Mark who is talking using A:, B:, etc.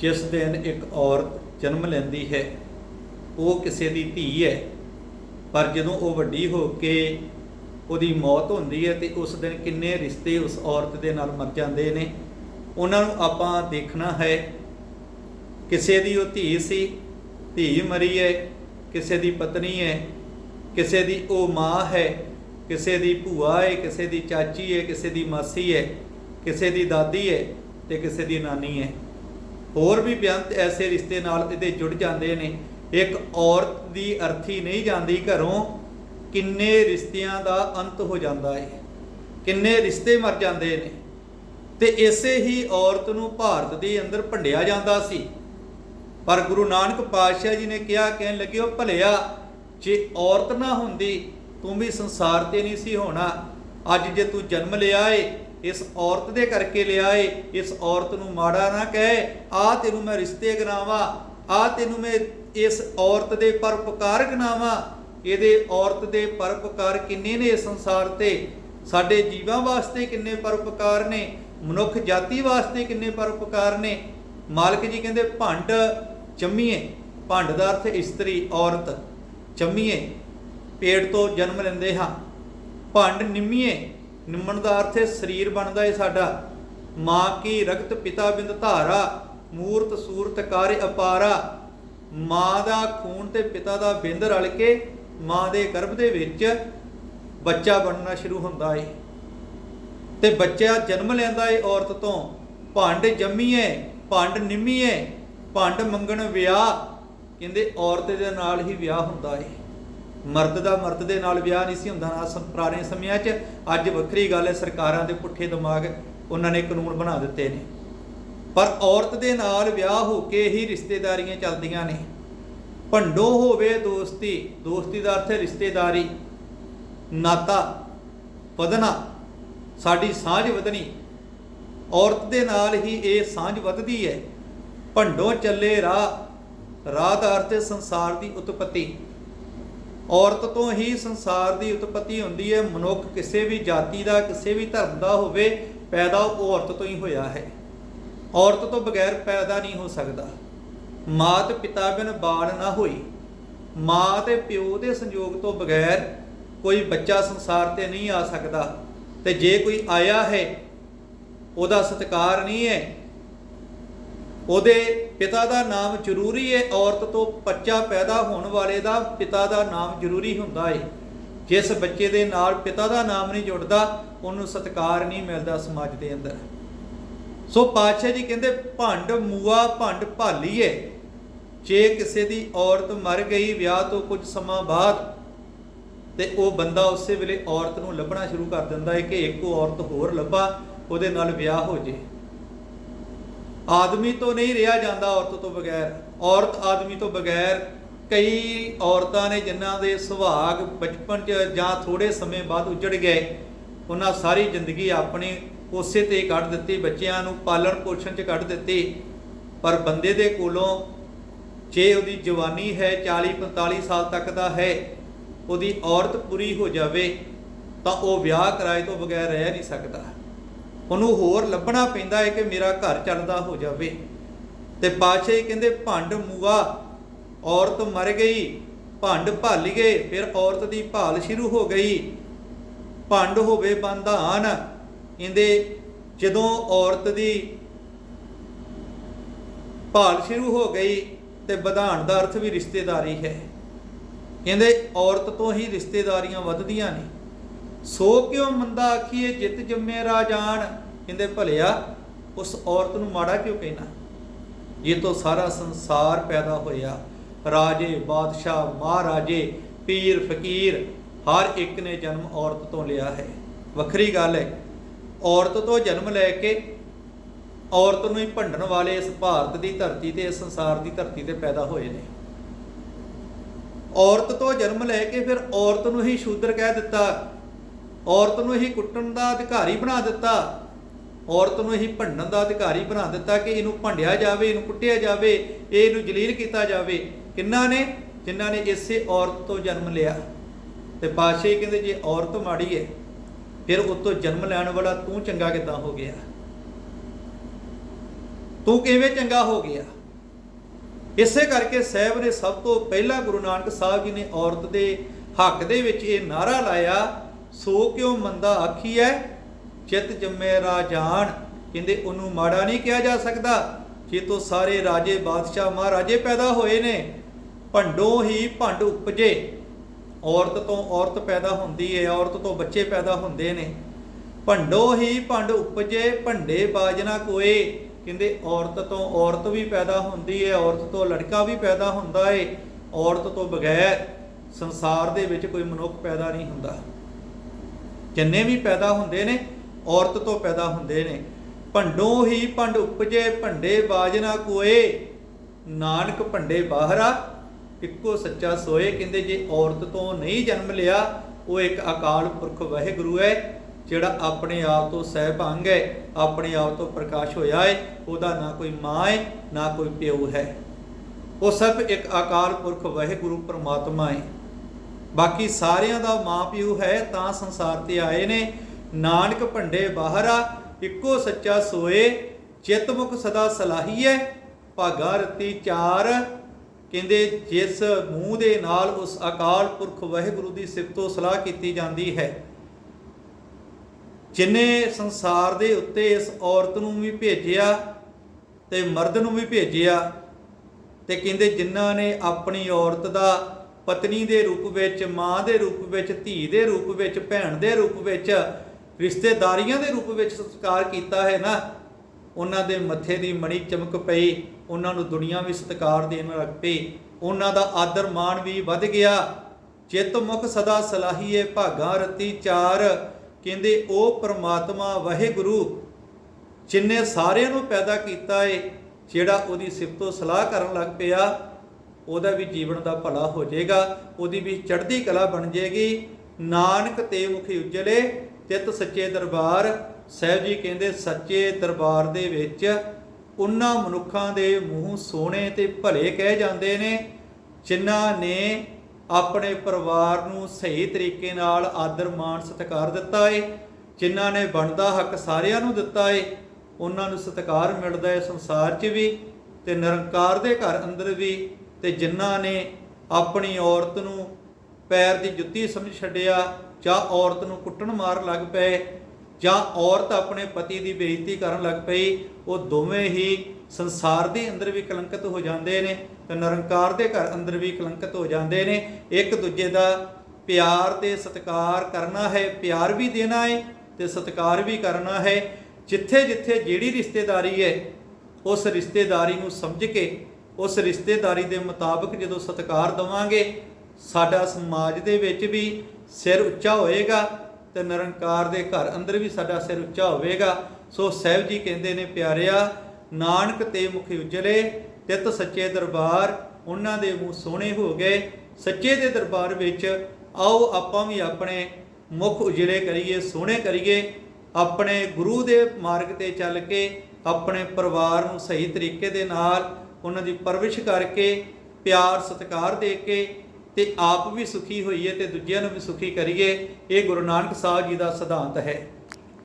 A: ਜਿਸ ਦਿਨ ਇੱਕ ਔਰਤ ਜਨਮ ਲੈਂਦੀ ਹੈ, ਉਹ ਕਿਸੇ ਦੀ ਧੀ ਹੈ। ਪਰ ਜਦੋਂ ਉਹ ਵੱਡੀ ਹੋ ਕੇ ਉਹਦੀ ਮੌਤ ਹੁੰਦੀ ਹੈ ਤੇ ਉਸ ਦਿਨ ਕਿੰਨੇ ਰਿਸ਼ਤੇ ਉਸ ਔਰਤ ਦੇ ਨਾਲ ਮਰ ਜਾਂਦੇ ਨੇ, ਉਹਨਾਂ ਨੂੰ ਆਪਾਂ ਦੇਖਣਾ ਹੈ, ਕਿਸੇ ਦੀ ਉਹ ਧੀ ਸੀ, ਧੀ ਮਰੀ ਹੈ, ਕਿਸੇ ਦੀ ਪਤਨੀ ਹੈ, ਕਿਸੇ ਦੀ ਉਹ ਮਾਂ ਹੈ, ਕਿਸੇ ਦੀ ਭੂਆ ਹੈ, ਕਿਸੇ ਦੀ ਚਾਚੀ ਹੈ, ਕਿਸੇ ਦੀ ਮਾਸੀ ਹੈ, ਕਿਸੇ ਦੀ ਦਾਦੀ ਹੈ ਤੇ ਕਿਸੇ ਦੀ ਨਾਨੀ ਹੈ। ਹੋਰ ਵੀ ਬੇਅੰਤ ਐਸੇ ਰਿਸ਼ਤੇ ਨਾਲ ਇਹਦੇ ਜੁੜ ਜਾਂਦੇ ਨੇ। ਇੱਕ ਔਰਤ ਦੀ ਅਰਥੀ ਨਹੀਂ ਜਾਂਦੀ ਘਰੋਂ, ਕਿੰਨੇ ਰਿਸ਼ਤਿਆਂ ਦਾ ਅੰਤ ਹੋ ਜਾਂਦਾ ਹੈ ਕਿੰਨੇ ਰਿਸ਼ਤੇ ਮਰ ਜਾਂਦੇ ਨੇ। ਤੇ ਇਸੇ ਹੀ ਔਰਤ ਨੂੰ ਭਾਰਤ ਦੇ ਅੰਦਰ ਭੰਡਿਆ ਜਾਂਦਾ ਸੀ। ਪਰ ਗੁਰੂ ਨਾਨਕ ਪਾਤਸ਼ਾਹ ਜੀ ਨੇ ਕਿਹਾ, ਕਹਿਣ ਲੱਗੇ ਉਹ ਭਲਿਆ, ਜੇ ਔਰਤ ਨਾ ਹੁੰਦੀ, ਤੂੰ ਵੀ ਸੰਸਾਰ ਤੇ ਨਹੀਂ ਸੀ ਹੋਣਾ। ਅੱਜ ਜੇ ਤੂੰ ਜਨਮ ਲਿਆ ਏ ਇਸ ਔਰਤ ਦੇ ਕਰਕੇ ਲਿਆ ਏ ਇਸ ਔਰਤ ਨੂੰ ਮਾੜਾ ਨਾ ਕਹੇ, ਆ ਤੈਨੂੰ ਮੈਂ ਰਿਸ਼ਤੇ ਗਨਾਵਾਂ, ਆ ਤੈਨੂੰ ਮੈਂ ਇਸ ਔਰਤ ਦੇ ਪਰਪਕਾਰ ਗਨਾਵਾਂ। ਇਹਦੇ ਔਰਤ ਦੇ ਪਰਪਕਾਰ ਕਿੰਨੇ ਨੇ ਇਸ ਸੰਸਾਰ ਤੇ? ਸਾਡੇ ਜੀਵਾਂ ਵਾਸਤੇ ਕਿੰਨੇ ਪਰਉਪਕਾਰ ਨੇ? ਮਨੁੱਖ ਜਾਤੀ ਵਾਸਤੇ ਕਿੰਨੇ ਪਰਉਪਕਾਰ ਨੇ? ਮਾਲਕ ਜੀ ਕਹਿੰਦੇ, ਭੰਡ ਚੰਮੀਏ, ਭੰਡ ਦਾ ਅਰਥ ਇਸਤਰੀ, ਔਰਤ ਚੰਮੀਏ, ਪੇਟ ਤੋਂ ਜਨਮ ਲੈਂਦੇ ਹਾਂ। ਭੰਡ ਨਿੰਮੀਏ ਨਿੰਮਣ ਦਾ ਅਰਥ ਹੈ ਸਰੀਰ ਬਣਦਾ ਹੈ ਸਾਡਾ। ਮਾਂ ਕੀ ਰਗਤ ਪਿਤਾ ਬਿੰਦ ਧਾਰਾ, ਮੂਰਤ ਸੂਰਤ ਕਾਰਿ ਅਪਾਰਾ। ਮਾਂ ਦਾ ਖੂਨ ਤੇ ਪਿਤਾ ਦਾ ਬਿੰਦ ਰਲ ਕੇ, ਮਾਂ ਦੇ ਗਰਭ ਦੇ ਵਿੱਚ ਬੱਚਾ ਬਣਨਾ ਸ਼ੁਰੂ ਹੁੰਦਾ ਏ। ਤੇ ਬੱਚਾ ਜਨਮ ਲੈਂਦਾ ਏ ਔਰਤ ਤੋਂ। ਭੰਡ ਜੰਮੀਏ, ਭੰਡ ਨਿੰਮੀਏ, ਭੰਡ ਮੰਗਣ ਵਿਆਹ। ਕਹਿੰਦੇ ਔਰਤ ਦੇ ਨਾਲ ਹੀ ਵਿਆਹ ਹੁੰਦਾ ਏ। ਮਰਦ ਦਾ ਮਰਦ ਦੇ ਨਾਲ ਵਿਆਹ ਨਹੀਂ ਸੀ ਹੁੰਦਾ। ਨਾ ਪੁਰਾਣੇ ਸਮਿਆਂ 'ਚ ਅੱਜ ਵੱਖਰੀ ਗੱਲ ਹੈ, ਸਰਕਾਰਾਂ ਦੇ ਪੁੱਠੇ ਦਿਮਾਗ ਉਹਨਾਂ ਨੇ ਕਾਨੂੰਨ ਬਣਾ ਦਿੱਤੇ ਨੇ। ਪਰ ਔਰਤ ਦੇ ਨਾਲ ਵਿਆਹ ਹੋ ਕੇ ਹੀ ਰਿਸ਼ਤੇਦਾਰੀਆਂ ਚੱਲਦੀਆਂ ਨੇ। ਭੰਡੋ ਹੋਵੇ ਦੋਸਤੀ ਦੋਸਤੀ ਦਾ ਅਰਥ ਹੈ ਰਿਸ਼ਤੇਦਾਰੀ। ਨਾਤਾ, ਵਧਣਾ, ਸਾਡੀ ਸਾਂਝ ਵਧਣੀ। ਔਰਤ ਦੇ ਨਾਲ ਹੀ ਇਹ ਸਾਂਝ ਵੱਧਦੀ ਹੈ। ਭੰਡੋ ਚੱਲੇ ਰਾਹ ਰਾਹ ਦਾ ਅਰਥ ਹੈ ਸੰਸਾਰ ਦੀ ਉਤਪਤੀ। ਔਰਤ ਤੋਂ ਹੀ ਸੰਸਾਰ ਦੀ ਉਤਪਤੀ ਹੁੰਦੀ ਹੈ। ਮਨੁੱਖ ਕਿਸੇ ਵੀ ਜਾਤੀ ਦਾ, ਕਿਸੇ ਵੀ ਧਰਮ ਦਾ ਹੋਵੇ, ਪੈਦਾ ਉਹ ਔਰਤ ਤੋਂ ਹੀ ਹੋਇਆ ਹੈ। ਔਰਤ ਤੋਂ ਬਗੈਰ ਪੈਦਾ ਨਹੀਂ ਹੋ ਸਕਦਾ। ਮਾਤ ਪਿਤਾ ਬਿਨ ਬਾਲ ਨਾ ਹੋਈ। ਮਾਂ ਤੇ ਪਿਓ ਦੇ ਸੰਯੋਗ ਤੋਂ ਬਗੈਰ ਕੋਈ ਬੱਚਾ ਸੰਸਾਰ ਤੇ ਨਹੀਂ ਆ ਸਕਦਾ। ਤੇ ਜੇ ਕੋਈ ਆਇਆ ਹੈ, ਉਹਦਾ ਸਤਿਕਾਰ ਨਹੀਂ ਹੈ ਉਹਦੇ ਪਿਤਾ ਦਾ ਨਾਮ ਜ਼ਰੂਰੀ ਹੈ ਔਰਤ ਤੋਂ ਬੱਚਾ ਪੈਦਾ ਹੋਣ ਵਾਲੇ ਦਾ ਪਿਤਾ ਦਾ ਨਾਮ ਜ਼ਰੂਰੀ ਹੁੰਦਾ ਹੈ ਜਿਸ ਬੱਚੇ ਦੇ ਨਾਲ ਪਿਤਾ ਦਾ ਨਾਮ ਨਹੀਂ ਜੁੜਦਾ, ਉਹਨੂੰ ਸਤਿਕਾਰ ਨਹੀਂ ਮਿਲਦਾ ਸਮਾਜ ਦੇ ਅੰਦਰ। ਸੋ ਪਾਤਸ਼ਾਹ ਜੀ ਕਹਿੰਦੇ, ਭੰਡ ਮੂਆ, ਭੰਡ ਭਾਲੀਏ ਜੇ ਕਿਸੇ ਦੀ ਔਰਤ ਮਰ ਗਈ ਵਿਆਹ ਤੋਂ ਕੁਝ ਸਮਾਂ ਬਾਅਦ, ਤੇ ਉਹ ਬੰਦਾ ਉਸੇ ਵੇਲੇ ਔਰਤ ਨੂੰ ਲੱਭਣਾ ਸ਼ੁਰੂ ਕਰ ਦਿੰਦਾ ਹੈ ਕਿ ਇੱਕ ਔਰਤ ਹੋਰ ਲੱਭਾ, ਉਹਦੇ ਨਾਲ ਵਿਆਹ ਹੋ ਜੇ। ਆਦਮੀ ਤੋਂ ਨਹੀਂ ਰਿਹਾ ਜਾਂਦਾ ਔਰਤ ਤੋਂ ਬਗੈਰ। ਔਰਤ ਆਦਮੀ ਤੋਂ ਬਗੈਰ ਕਈ ਔਰਤਾਂ ਨੇ ਜਿਨ੍ਹਾਂ ਦੇ ਸੁਭਾਗ ਬਚਪਨ 'ਚ ਜਾਂ ਥੋੜੇ ਸਮੇਂ ਬਾਅਦ ਉਜੜ ਗਏ। ਉਹਨਾਂ ਸਾਰੀ ਜ਼ਿੰਦਗੀ ਆਪਣੀ ਉਸੇ ਤੇ ਕੱਢ ਦਿੱਤੀ, ਬੱਚਿਆਂ ਨੂੰ ਪਾਲਣ ਪੋਸ਼ਣ 'ਚ ਕੱਢ ਦਿੱਤੀ। ਪਰ ਬੰਦੇ ਦੇ ਕੋਲੋਂ ਜੇ ਉਹਦੀ ਜਵਾਨੀ ਹੈ 40 45 ਸਾਲ ਤੱਕ ਦਾ ਹੈ, ਉਹਦੀ ਔਰਤ ਪੂਰੀ ਹੋ ਜਾਵੇ, ਤਾਂ ਉਹ ਵਿਆਹ ਕਰਾਏ ਤੋਂ ਬਗੈਰ ਰਹਿ ਨਹੀਂ ਸਕਦਾ। ਉਹਨੂੰ ਹੋਰ ਲੱਭਣਾ ਪੈਂਦਾ ਹੈ ਕਿ ਮੇਰਾ ਘਰ ਚੱਲਦਾ ਹੋ ਜਾਵੇ। ਤੇ ਪਾਤਸ਼ਾਹ ਜੀ ਕਹਿੰਦੇ, ਭੰਡ ਮੂਆ, ਔਰਤ ਮਰ ਗਈ, ਭੰਡ ਭੱਲ ਗਏ, ਫਿਰ ਔਰਤ ਦੀ ਭਾਲ ਸ਼ੁਰੂ ਹੋ ਗਈ। ਭੰਡ ਹੋਵੇ ਬੰਧਾਨ। ਇਹਦੇ ਜਦੋਂ ਔਰਤ ਦੀ ਭਾਲ ਸ਼ੁਰੂ ਹੋ ਗਈ ਤੇ ਵਧਾਣ ਦਾ ਅਰਥ ਵੀ ਰਿਸ਼ਤੇਦਾਰੀ ਹੈ। ਕਹਿੰਦੇ, ਔਰਤ ਤੋਂ ਹੀ ਰਿਸ਼ਤੇਦਾਰੀਆਂ ਵੱਧਦੀਆਂ ਨੇ। ਸੋ ਕਿਉ ਮੰਦਾ ਆਖੀਏ, ਜਿਤ ਜੰਮੇ ਰਾਜਾਨ? ਕਹਿੰਦੇ, ਭਲਿਆ, ਉਸ ਔਰਤ ਨੂੰ ਮਾੜਾ ਕਿਉਂ ਕਹਿਣਾ? ਜੇ ਤੋਂ ਸਾਰਾ ਸੰਸਾਰ ਪੈਦਾ ਹੋਇਆ, ਰਾਜੇ, ਬਾਦਸ਼ਾਹ, ਮਹਾਰਾਜੇ, ਪੀਰ, ਫਕੀਰ, ਹਰ ਇੱਕ ਨੇ ਜਨਮ ਔਰਤ ਤੋਂ ਲਿਆ ਹੈ। ਵੱਖਰੀ ਗੱਲ ਹੈ, ਔਰਤ ਤੋਂ ਜਨਮ ਲੈ ਕੇ ਔਰਤ ਨੂੰ ਹੀ ਭੰਡਣ ਵਾਲੇ ਇਸ ਭਾਰਤ ਦੀ ਧਰਤੀ ਤੇ, ਇਸ ਸੰਸਾਰ ਦੀ ਧਰਤੀ ਤੇ ਪੈਦਾ ਹੋਏ ਨੇ। ਔਰਤ ਤੋਂ ਜਨਮ ਲੈ ਕੇ ਫਿਰ ਔਰਤ ਨੂੰ ਹੀ ਸ਼ੂਦਰ ਕਹਿ ਦਿੱਤਾ। ਔਰਤ ਨੂੰ ਹੀ ਕੁੱਟਣ ਦਾ ਅਧਿਕਾਰੀ ਬਣਾ ਦਿੱਤਾ। ਔਰਤ ਨੂੰ ਹੀ ਭੰਡਣ ਦਾ ਅਧਿਕਾਰੀ ਬਣਾ ਦਿੱਤਾ ਕਿ ਇਹਨੂੰ ਭੰਡਿਆ ਜਾਵੇ, ਇਹਨੂੰ ਕੁੱਟਿਆ ਜਾਵੇ ਇਹਨੂੰ ਜਲੀਲ ਕੀਤਾ ਜਾਵੇ। ਕਿੰਨਾ ਨੇ? ਜਿਨ੍ਹਾਂ ਨੇ ਇਸੇ ਔਰਤ ਤੋਂ ਜਨਮ ਲਿਆ। ਤੇ ਪਾਸ਼ੇ ਕਹਿੰਦੇ ਜੇ ਔਰਤ ਮਾੜੀ ਹੈ ਫਿਰ ਉਤੋਂ ਜਨਮ ਲੈਣ ਵਾਲਾ ਤੂੰ ਚੰਗਾ ਕਿੱਦਾਂ ਹੋ ਗਿਆ? ਤੂੰ ਕਿਵੇਂ ਚੰਗਾ ਹੋ ਗਿਆ? ਇਸੇ ਕਰਕੇ ਸਾਹਿਬ ਨੇ ਸਭ ਤੋਂ ਪਹਿਲਾਂ ਗੁਰੂ ਨਾਨਕ ਸਾਹਿਬ ਜੀ ਨੇ ਔਰਤ ਦੇ ਹੱਕ ਦੇ ਵਿੱਚ ਇਹ ਨਾਰਾ ਲਾਇਆ ਸੋ ਕਿਉ ਮੰਦਾ ਆਖੀਐ ਚਿਤ ਜੰਮੇ ਰਾਜਾਨ। ਕਹਿੰਦੇ ਉਹਨੂੰ ਮਾੜਾ ਨਹੀਂ ਕਿਹਾ ਜਾ ਸਕਦਾ। ਜੇ ਤੋਂ ਸਾਰੇ ਰਾਜੇ ਬਾਦਸ਼ਾਹ ਮਹਾਰਾਜੇ ਪੈਦਾ ਹੋਏ ਨੇ। ਭੰਡੋਂ ਹੀ ਭੰਡ ਉਪਜੇ। ਔਰਤ ਤੋਂ ਔਰਤ ਪੈਦਾ ਹੁੰਦੀ ਹੈ ਔਰਤ ਤੋਂ ਬੱਚੇ ਪੈਦਾ ਹੁੰਦੇ ਨੇ। ਭੰਡੋ ਹੀ ਭੰਡ ਉਪਜੇ, ਭੰਡੇ ਬਾਜਨਾ ਕੋਏ। ਕਹਿੰਦੇ ਔਰਤ ਤੋਂ ਔਰਤ ਵੀ ਪੈਦਾ ਹੁੰਦੀ ਹੈ ਔਰਤ ਤੋਂ ਲੜਕਾ ਵੀ ਪੈਦਾ ਹੁੰਦਾ ਹੈ ਔਰਤ ਤੋਂ ਬਗੈਰ ਸੰਸਾਰ ਦੇ ਵਿੱਚ ਕੋਈ ਮਨੁੱਖ ਪੈਦਾ ਨਹੀਂ ਹੁੰਦਾ। ਜਿੰਨੇ ਵੀ ਪੈਦਾ ਹੁੰਦੇ ਨੇ, ਔਰਤ ਤੋਂ ਪੈਦਾ ਹੁੰਦੇ ਨੇ। ਭੰਡੋ ਹੀ ਭੰਡ ਉਪਜੇ, ਭੰਡੇ ਬਾਜ ਨਾ ਕੋਏ। ਨਾਨਕ ਭੰਡੇ ਬਾਹਰਾ, ਇੱਕੋ ਸੱਚਾ ਸੋਏ। ਕਹਿੰਦੇ ਜੇ ਔਰਤ ਤੋਂ ਨਹੀਂ ਜਨਮ ਲਿਆ, ਉਹ ਇੱਕ ਅਕਾਲ ਪੁਰਖ ਵਾਹਿਗੁਰੂ ਹੈ, ਜਿਹੜਾ ਆਪਣੇ ਆਪ ਤੋਂ ਸਹਿਭੰਗ ਹੈ, ਆਪਣੇ ਆਪ ਤੋਂ ਪ੍ਰਕਾਸ਼ ਹੋਇਆ ਹੈ, ਉਹਦਾ ਨਾ ਕੋਈ ਮਾਂ ਹੈ, ਨਾ ਕੋਈ ਪਿਓ ਹੈ। ਉਹ ਸਭ ਇੱਕ ਅਕਾਲ ਪੁਰਖ ਵਾਹਿਗੁਰੂ ਪਰਮਾਤਮਾ ਹੈ। ਬਾਕੀ ਸਾਰਿਆਂ ਦਾ ਮਾਂ ਪਿਓ ਹੈ, ਤਾਂ ਸੰਸਾਰ ਤੇ ਆਏ ਨੇ। ਨਾਨਕ ਭੰਡੇ ਬਾਹਰਾ ਇੱਕੋ ਸੱਚਾ ਸੋਏ ਚਿਤ ਮੁਖ ਸਦਾ ਸਲਾਹੀਐ। ਭਾਗਾ ਰਤੀ ਚਾਰ, ਕਹਿੰਦੇ ਜਿਸ ਮੂੰਹ ਦੇ ਨਾਲ ਉਸ ਅਕਾਲ ਪੁਰਖ ਵਾਹਿਗੁਰੂ ਦੀ ਸਿਫਤੋ ਸਲਾਹ ਕੀਤੀ ਜਾਂਦੀ ਹੈ। ਜਿਨੇ ਸੰਸਾਰ ਦੇ ਉੱਤੇ ਇਸ ਔਰਤ ਨੂੰ ਵੀ ਭੇਜਿਆ ਤੇ ਮਰਦ ਨੂੰ ਵੀ ਭੇਜਿਆ, ਤੇ ਕਹਿੰਦੇ ਜਿਨ੍ਹਾਂ ਨੇ ਆਪਣੀ ਔਰਤ ਦਾ ਪਤਨੀ ਦੇ ਰੂਪ ਵਿੱਚ, ਮਾਂ ਦੇ ਰੂਪ ਵਿੱਚ, ਧੀ ਦੇ ਰੂਪ ਵਿੱਚ, ਭੈਣ ਦੇ ਰੂਪ ਵਿੱਚ, ਰਿਸ਼ਤੇਦਾਰੀਆਂ ਦੇ ਰੂਪ ਵਿੱਚ ਸਤਿਕਾਰ ਕੀਤਾ ਹੈ ਨਾ। ਉਹਨਾਂ ਦੇ ਮੱਥੇ ਦੀ ਮਣੀ ਚਮਕ ਪਈ, ਉਹਨਾਂ ਨੂੰ ਦੁਨੀਆ ਵੀ ਸਤਿਕਾਰ ਦੇਣ ਲੱਗ ਪਈ। ਉਹਨਾਂ ਦਾ ਆਦਰ ਮਾਣ ਵੀ ਵੱਧ ਗਿਆ। ਚਿੱਤ ਮੁਖ ਸਦਾ ਸਲਾਹੀਏ ਭਾਗਾ ਰਤੀ ਚਾਰ। ਕਹਿੰਦੇ ਉਹ ਪ੍ਰਮਾਤਮਾ, ਵਾਹਿਗੁਰੂ, ਜਿਨੇ ਸਾਰਿਆਂ ਨੂੰ ਪੈਦਾ ਕੀਤਾ ਏ, ਜਿਹੜਾ ਉਹਦੀ ਸਿਫਤੋ ਸਲਾਹ ਕਰਨ ਲੱਗ ਪਿਆ ਉਹਦਾ ਵੀ ਜੀਵਨ ਦਾ ਭਲਾ ਹੋ ਜਾਏਗਾ, ਉਹਦੀ ਵੀ ਚੜ੍ਹਦੀ ਕਲਾ ਬਣ ਜਾਏਗੀ। ਨਾਨਕ ਤੇ ਮੁਖੀ ਉਜਲੇ, ਤਿਤ ਸੱਚੇ ਦਰਬਾਰ। ਸਾਹਿਬ ਜੀ ਕਹਿੰਦੇ, ਸੱਚੇ ਦਰਬਾਰ ਦੇ ਵਿੱਚ ਉਹਨਾਂ ਮਨੁੱਖਾਂ ਦੇ ਮੂੰਹ ਸੋਹਣੇ ਤੇ ਭਲੇ ਕਹਿ ਜਾਂਦੇ ਨੇ, ਜਿਨ੍ਹਾਂ ਨੇ ਆਪਣੇ ਪਰਿਵਾਰ ਨੂੰ ਸਹੀ ਤਰੀਕੇ ਨਾਲ ਆਦਰ, ਮਾਣ, ਸਤਿਕਾਰ ਦਿੱਤਾ ਏ। ਜਿਨ੍ਹਾਂ ਨੇ ਬਣਦਾ ਹੱਕ ਸਾਰਿਆਂ ਨੂੰ ਦਿੱਤਾ ਏ। ਉਹਨਾਂ ਨੂੰ ਸਤਿਕਾਰ ਮਿਲਦਾ ਹੈ ਸੰਸਾਰ 'ਚ ਵੀ ਤੇ ਨਿਰੰਕਾਰ ਦੇ ਘਰ ਅੰਦਰ ਵੀ। ਤੇ ਜਿਨ੍ਹਾਂ ਨੇ ਆਪਣੀ ਔਰਤ ਨੂੰ ਪੈਰ ਦੀ ਜੁੱਤੀ ਸਮਝ ਛੱਡਿਆ ਜਾਂ ਔਰਤ ਨੂੰ ਕੁੱਟਣ ਮਾਰ ਲੱਗ ਪਏ ਜਾਂ ਔਰਤ ਆਪਣੇ ਪਤੀ ਦੀ ਬੇਇੱਜ਼ਤੀ ਕਰਨ ਲੱਗ ਪਈ, ਉਹ ਦੋਵੇਂ ਹੀ ਸੰਸਾਰ ਦੇ ਅੰਦਰ ਵੀ ਕਲੰਕਿਤ ਹੋ ਜਾਂਦੇ ਨੇ ਤੇ ਨਿਰੰਕਾਰ ਦੇ ਘਰ ਅੰਦਰ ਵੀ ਕਲੰਕਿਤ ਹੋ ਜਾਂਦੇ ਨੇ। ਇੱਕ ਦੂਜੇ ਦਾ ਪਿਆਰ ਤੇ ਸਤਿਕਾਰ ਕਰਨਾ ਹੈ, ਪਿਆਰ ਵੀ ਦੇਣਾ ਹੈ ਤੇ ਸਤਿਕਾਰ ਵੀ ਕਰਨਾ ਹੈ। ਜਿੱਥੇ ਜਿੱਥੇ ਜਿਹੜੀ ਰਿਸ਼ਤੇਦਾਰੀ ਹੈ, ਉਸ ਰਿਸ਼ਤੇਦਾਰੀ ਨੂੰ ਸਮਝ ਕੇ ਉਸ ਰਿਸ਼ਤੇਦਾਰੀ ਦੇ ਮੁਤਾਬਕ ਜਦੋਂ ਸਤਿਕਾਰ ਦਵਾਂਗੇ, ਸਾਡਾ ਸਮਾਜ ਦੇ ਵਿੱਚ ਵੀ ਸਿਰ ਉੱਚਾ ਹੋਏਗਾ ਤੇ ਨਿਰੰਕਾਰ ਦੇ ਘਰ ਅੰਦਰ ਵੀ ਸਾਡਾ ਸਿਰ ਉੱਚਾ ਹੋਵੇਗਾ। ਸੋ ਸਾਹਿਬ ਜੀ ਕਹਿੰਦੇ ਨੇ, ਪਿਆਰਿਆ, ਨਾਨਕ ਤੇ ਮੁਖ ਉਜਲੇ, ਤਿਤ ਸੱਚੇ ਦਰਬਾਰ, ਉਹਨਾਂ ਦੇ ਮੂੰਹ ਸੋਹਣੇ ਹੋ ਗਏ। ਸੱਚੇ ਦੇ ਦਰਬਾਰ ਵਿੱਚ ਆਓ ਆਪਾਂ ਵੀ ਆਪਣੇ ਮੁਖ ਉਜਲੇ ਕਰੀਏ, ਸੋਹਣੇ ਕਰੀਏ। ਆਪਣੇ ਗੁਰੂ ਦੇ ਮਾਰਗ ਤੇ ਚੱਲ ਕੇ ਆਪਣੇ ਪਰਿਵਾਰ ਨੂੰ ਸਹੀ ਤਰੀਕੇ ਦੇ ਨਾਲ ਉਹਨਾਂ ਦੀ ਪਰਵਿਸ਼ ਕਰਕੇ ਪਿਆਰ, ਸਤਿਕਾਰ ਦੇ ਕੇ ਤੇ ਆਪ ਵੀ ਸੁਖੀ ਹੋਈਏ ਤੇ ਦੂਜਿਆਂ ਨੂੰ ਵੀ ਸੁਖੀ ਕਰੀਏ, ਇਹ ਗੁਰੂ ਨਾਨਕ ਸਾਹਿਬ ਜੀ ਦਾ ਸਿਧਾਂਤ ਹੈ।